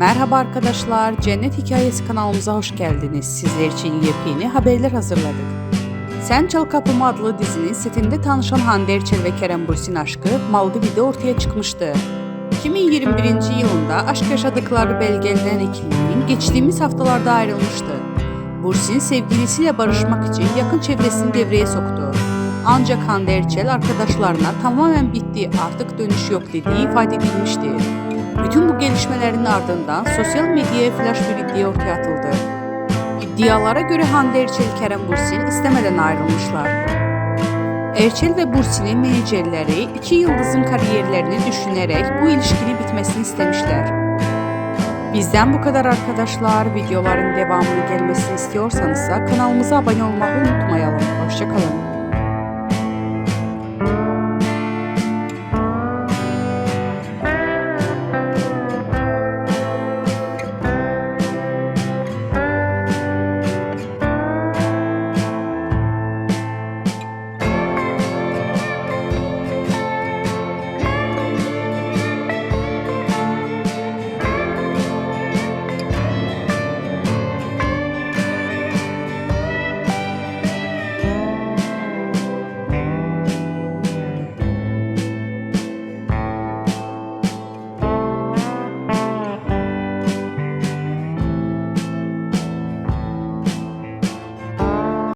Merhaba arkadaşlar, Cennet Hikayesi kanalımıza hoş geldiniz. Sizler için yepyeni haberler hazırladık. Sen Çal Kapımı adlı dizinin setinde tanışan Hande Erçel ve Kerem Bürsin aşkı Maldiv'de ortaya çıkmıştı. 2021 yılında aşk yaşadıkları belgelenen ikilinin geçtiğimiz haftalarda ayrılmıştı. Bursin sevgilisiyle barışmak için yakın çevresini devreye soktu. Ancak Hande Erçel arkadaşlarına tamamen bitti artık dönüş yok dediği ifade edilmişti. Bütün bu gelişmelerin ardından sosyal medyaya flash bir iddia ortaya atıldı. İddialara göre Hande Erçel Kerem Bursin istemeden ayrılmışlar. Erçel ve Bursin'in menajerleri iki yıldızın kariyerlerini düşünerek bu ilişkinin bitmesini istemişler. Bizden bu kadar arkadaşlar. Videoların devamını gelmesini istiyorsanız kanalımıza abone olmayı unutmayalım. Hoşçakalın.